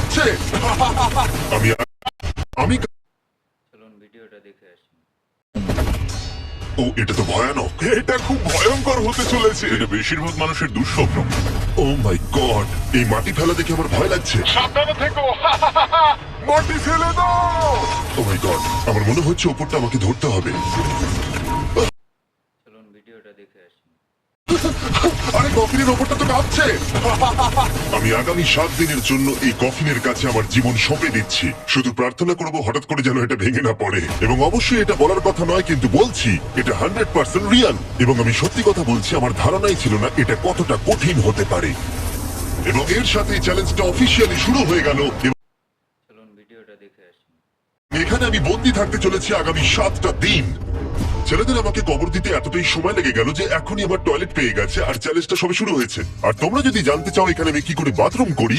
কাঁপছে আমি আমি চলুন ভিডিওটা দেখে আসি। ও এটা তো ভয়ানক। এটা খুব ভয়ঙ্কর হতে চলেছে। এটা বেশিরভাগ মানুষের দুঃস্বপ্ন। ও মাই গড এই মাটি ফেলা দেখে আমার ভয় লাগছে। সাবধানে থেকো। মাটি ফেলে দাও। ও মাই গড আমার মনে হচ্ছে ওপরটা আমাকে ধরতে হবে। কফিনের ওপরটা তো কাঁপছে। আমি আগামী সাত দিনের জন্য এই কফিনের কাছে আমার জীবন সঁপে দিচ্ছি। শুধু প্রার্থনা করব হঠাৎ করে যেন এটা ভেঙে না পড়ে। এবং অবশ্যই এটা বলার কথা নয় কিন্তু বলছি এটা হান্ড্রেড পার্সেন্ট রিয়াল। এবং আমি সত্যি কথা বলছি আমার ধারণাই ছিল না এটা কতটা কঠিন হতে পারে। এবং এর সাথে চ্যালেঞ্জটা অফিসিয়ালি শুরু হয়ে গেল। এবং চলুন ভিডিওটা দেখে আসি। এখানে আমি বন্দি থাকতে চলেছি আগামী সাতটা দিন। ছেলেদের আমাকে কবর দিতে এতটাই সময় লেগে গেল যে এখনই আমার টয়লেট পেয়ে গেছে আর চ্যালেঞ্জটা সবে শুরু হয়েছে। আর তোমরা যদি জানতে চাও এখানে আমি কি করে বাথরুম করি,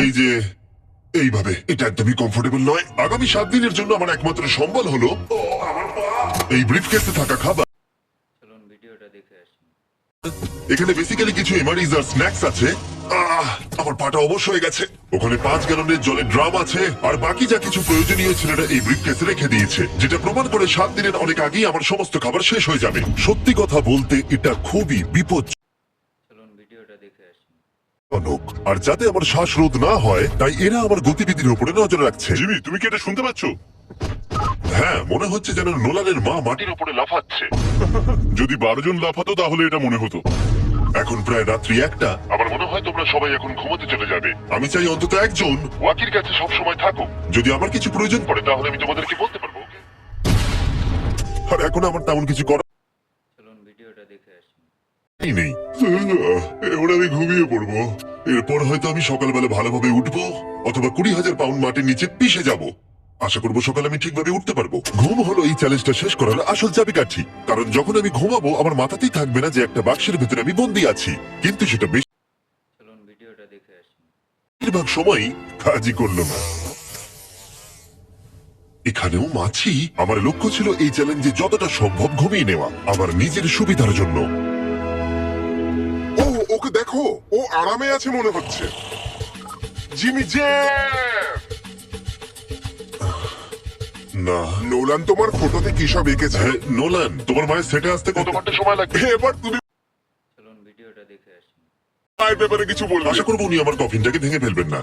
এই যে, এইভাবে। এটা একদমই কমফোর্টেবল নয়। আগামী সাত দিনের জন্য আমার একমাত্র সম্বল হলো, এই ব্রিফকেসে থাকা খাবার চলুন ভিডিওটা দেখে আসি এখানে বেসিক্যালি কিছু এমারিজ আর স্ন্যাক্স আছে। আহ, আমার পাটা অবশ হয়ে গেছে। ওখানে পাঁচ গ্যালনের জলের ড্রাম আছে আর বাকি যা কিছু প্রয়োজনীয় ছেলেরা এই ব্রিফকেসে রেখে দিয়েছে যেটা প্রমাণ করে সাত দিনের অনেক আগেই আমার সমস্ত খাবার শেষ হয়ে যাবে। সত্যি কথা বলতে এটা খুবই বিপদ চলুন ভিডিওটা দেখে আসি। জনক আর যাতে আমার শ্বাসরোধ না হয় তাই এরা আমার গতিবিধির উপরে নজর রাখছে। জিমি তুমি কি এটা শুনতে পাচ্ছ? হ্যাঁ মনে হচ্ছে যেন নোলানের মা মাটির উপরে লাফাচ্ছে। যদি বারো জন লাফাতো তাহলে এটা মনে হতো। এখন প্রায় রাত্রি একটা আমার মনে হয় তোমরা সবাই এখন ঘুমোতে চলে যাবে। আমি চাই অন্তত একজন ওয়াকির কাছে সব সময় থাকো যদি আমার কিছু প্রয়োজন পড়ে তাহলে আমি তোমাদেরকে বলতে পারব। আর এখন আমার তেমন কিছু করার চলুন ভিডিওটা দেখে আসি। নেই। এবার আমি ঘুমিয়ে পড়ব। এরপর হয়তো আমি সকালবেলা ভালোভাবে উঠবো অথবা কুড়ি হাজার পাউন্ড মাটির নিচে পিষে যাব। আশা করব সকালে আমি ঠিকভাবে উঠতে পারব। ঘুম হলো এই চ্যালেঞ্জটা শেষ করার আসল চাবিকাঠি। কারণ যখন আমি ঘুমাবো আমার মাথাতেই থাকবে না যে একটা বাক্সের ভেতরে আমি বন্দি আছি। কিন্তু সেটা চলুন ভিডিওটা দেখে আসি। বেশিরভাগ সময়ই কাজই করল না। এখানেও মাছি আমার লক্ষ্য ছিল এই চ্যালেঞ্জে যতটা সম্ভব ঘুমিয়ে নেওয়া আমার নিজের সুবিধার জন্য। ও ওকে দেখো ও আরামে আছে মনে হচ্ছে। Jimmy J! না। নোলান তোমার ফটোতে কি সব এঁকেছে? হ্যাঁ, নোলান তোমার মায়ের সেটে আসতে কত ঘণ্টা সময় লাগবে। এবার তুমি চলুন ভিডিওটা দেখে আসি। মায়ের ব্যাপারে কিছু বলবে। আশা করব উনি আমার কফিনটাকে ভেঙে ফেলবেন না।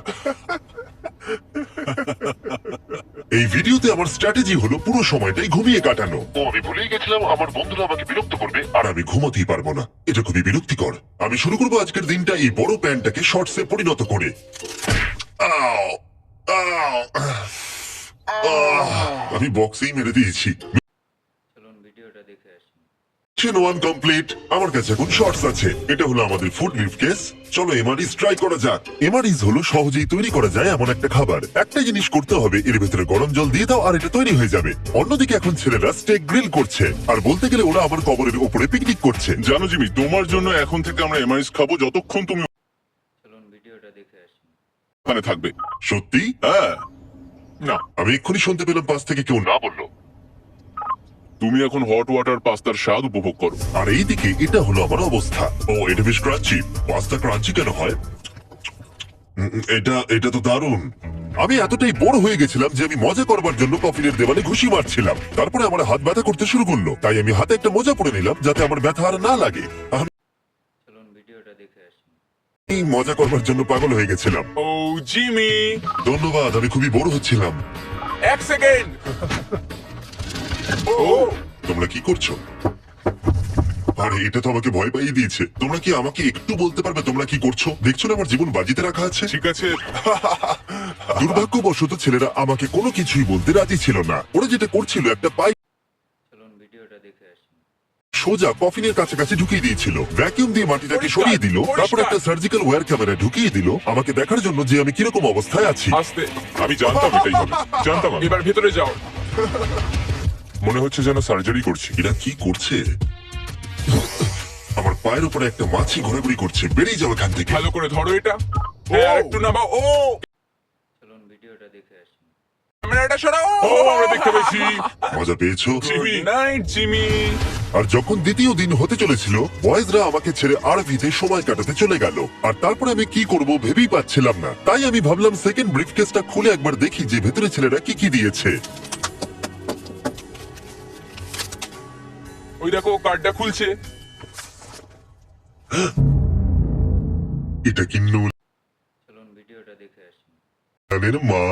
এই ভিডিওতে আমার স্ট্র্যাটেজি হলো পুরো সময়টাই ঘুমিয়ে কাটানো। ও আমি ভুলেই গেছিলাম আমার বন্ধুরা আমাকে বিরক্ত করবে। আর আমি ঘুমাতেই পারব না। এটা খুবই বিরক্তিকর। আমি শুরু করব আজকের দিনটা এই বড় প্যান্টটাকে শর্টসে পরিণত করে। আও, আও, আহ, আমি বক্সেই মেরে দিয়েছি। চলুন ভিডিওটা দেখে আসি। মিশন ওয়ান কমপ্লিট আমার কাছে এখন শর্টস আছে। এটা হলো আমাদের ফুড ব্রিফকেস চলো এমআরইস ট্রাই করা যাক। এমআরইস হলো সহজেই তৈরি করা যায় এমন একটা খাবার। একটা জিনিস করতে হবে এর ভেতরে গরম জল দিয়ে দাও আর এটা তৈরি হয়ে যাবে। অন্যদিকে এখন ছেলেরা স্টেক গ্রিল করছে। আর বলতে গেলে ওরা আমার কবরের উপরে পিকনিক করছে। জানো জিমি তোমার জন্য এখন থেকে আমরা এমআইএস খাব যতক্ষণ তুমি চলুন ভিডিওটা দেখে আসি। ওখানে থাকবে। সত্যি? হ্যাঁ। না আমি এক্ষুনি শুনতে পেলাম পাশ থেকে কেউ না বলল। তুমি এখন হট ওয়াটার পাস্তার স্বাদ উপভোগ করো। আর এইদিকে এটা হলো আমার অবস্থা। ও এটা বেশ ক্রাঞ্চি পাস্তা ক্রাঞ্চি কেন হয়? এটা এটা তো দারুণ। আমি এতটাই বড় হয়ে গেছিলাম যে আমি মজা করবার জন্য কফিনের দেওয়ালে ঘুষি মারছিলাম। তারপরে আমার হাত ব্যথা করতে শুরু করল। তাই আমি হাতে একটা মোজা পরে নিলাম যাতে আমার ব্যথা আর না লাগে। আমি চলুন ভিডিওটা দেখে আসি। এই মজা করবার জন্য পাগল হয়ে গেছিলাম। ও জিমি। ধন্যবাদ আমি খুবই বড় হচ্ছিলাম। এক সেকেন্ড। ও তোমরা কি করছ? আরে এটা তো আমাকে ভয় পাইয়ে দিয়েছে। তোমরা কি আমাকে একটু বলতে পারবে তোমরা কি করছ? দেখছ না আমার জীবন বাজিতে রাখা আছে? ঠিক আছে। দুর্ভাগ্যবশত ছেলেরা আমাকে কোনো কিছুই বলতে রাজি ছিল না। ওরা যেটা করছিল একটা পাইপ চলুন ভিডিওটা দেখে আসি সোজা কফিনের কাছাকাছি ঢুকিয়ে দিয়েছিল। ভ্যাকিউম দিয়ে মাটিটাকে সরিয়ে দিল তারপর একটা সার্জিক্যাল ওয়্যার ক্যামেরা ঢুকিয়ে দিল। আমাকে দেখার জন্য যে আমি কীরকম অবস্থায় আছি। আস্তে। আমি জানতাম এটাই হবে। জানতাম আমি। এবার ভেতরে যাও। মনে হচ্ছে যেন সার্জারি করছি। এরা কি করছে? আমার পায়ের উপরে একটা মাছি ঘোরাঘুরি করছে। বেরিয়ে যাও এখান থেকে। ভালো করে ধরো এটা। হ্যাঁ, আর একটু নামাও। ও! চলুন ভিডিওটা দেখে আসি। ক্যামেরাটা সরাও। ও আমরা দেখতে পেয়েছি। মজা পেয়েছ? Jimmy night Jimmy. আর যখন দ্বিতীয় দিন হতে চলেছিল বয়েজরা আমাকে ছেড়ে আরভিতে সময় কাটাতে চলে গেল। আর তারপরে আমি কি করব ভেবেই পাচ্ছিলাম না। তাই আমি ভাবলাম সেকেন্ড ব্রিফকেসটা খুলে একবার দেখি যে ভেতরে ছেলেরা কি কি দিয়েছে। ওই দেখো কার্ডটা খুলছে। এটা কি চলুন ভিডিওটা দেখে আসি। মা!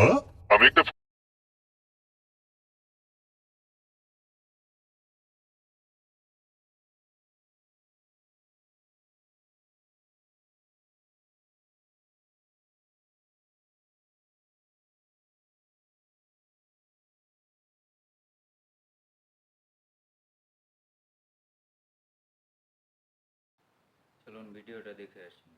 চলুন ভিডিওটা দেখে আসি।